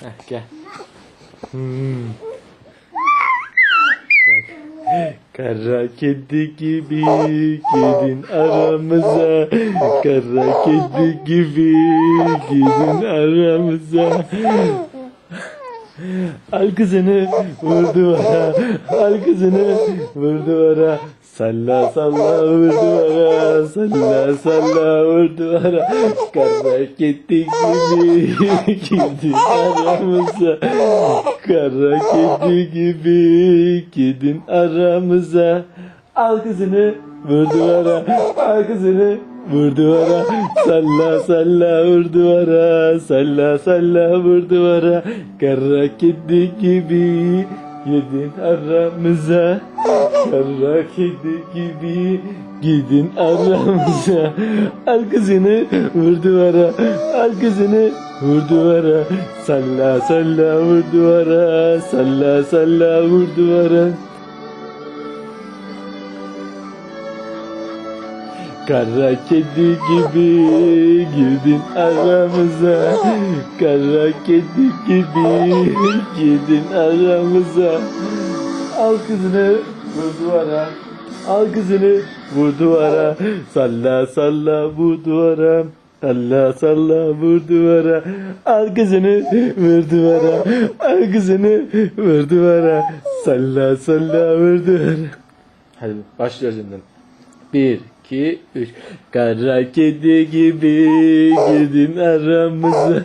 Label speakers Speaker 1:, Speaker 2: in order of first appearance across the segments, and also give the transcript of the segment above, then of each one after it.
Speaker 1: Heh, gel. Hmm. Kara kedi gibi gidin aramıza Kara kedi gibi gidin aramıza Al kızını vur duvara Al kızını vur duvara Salla salla vur duvara Salla salla vur duvara. Kara kedi gibi gidin aramıza. Kara kedi gibi gidin aramıza. Al kızını vur duvara. Al kızını vur duvara. Salla salla vur duvara. Salla salla vur duvara. Kara kedi gibi Gidin aramıza Kara kedi gibi. Gidin aramıza. Al kızını vur duvara Al kızını vur duvara. Salla salla vur duvara Salla salla vur duvara Kara kedi gibi girdin aramıza. Kara kedi gibi girdin aramıza. Al kızını vur duvara Al kızını vur duvara Salla salla vur duvara Salla salla vur duvara Al kızını vur duvara Al kızını vur duvara Salla salla vur duvara Hadi başlıyoruz yeniden. Bir, iki, üç. Kara kedi gibi gidin aramıza.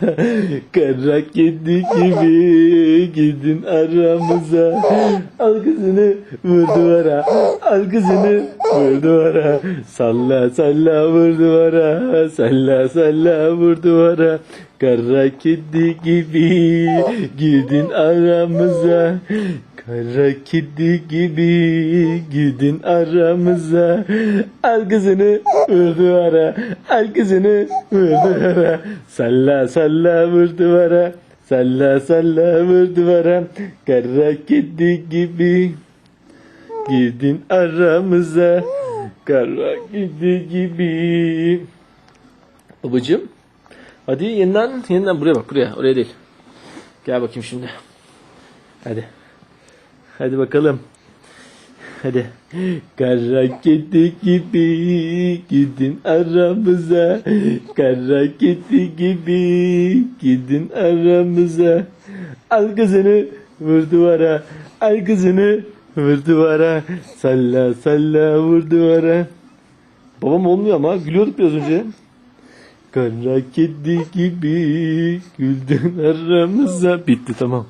Speaker 1: Kara kedi gibi gidin aramıza. Al kızını vur duvara. Al kızını vur duvara. Salla salla vur duvara. Salla salla vur duvara. Kara kedi gibi gidin aramıza. Kara kedi gibi gidin aramıza. Al kızını vur duvara Al kızını vur duvara Salla salla vur duvara Salla salla vur duvara Kara kedi gibi Gidin aramıza. Kara kedi gibi. Babacığım Hadi yeniden yeniden buraya bak buraya. Oraya değil. Gel bakayım şimdi. Hadi Hadi bakalım. Hadi. Kara kedi gibi gidin aramıza. Kara kedi gibi gidin aramıza. Al kızını vur duvara. Al kızını vur duvara. Salla salla vur duvara. Babam olmuyor ama gülüyorduk biraz önce. Kara kedi gibi güldün aramıza. Bitti tamam.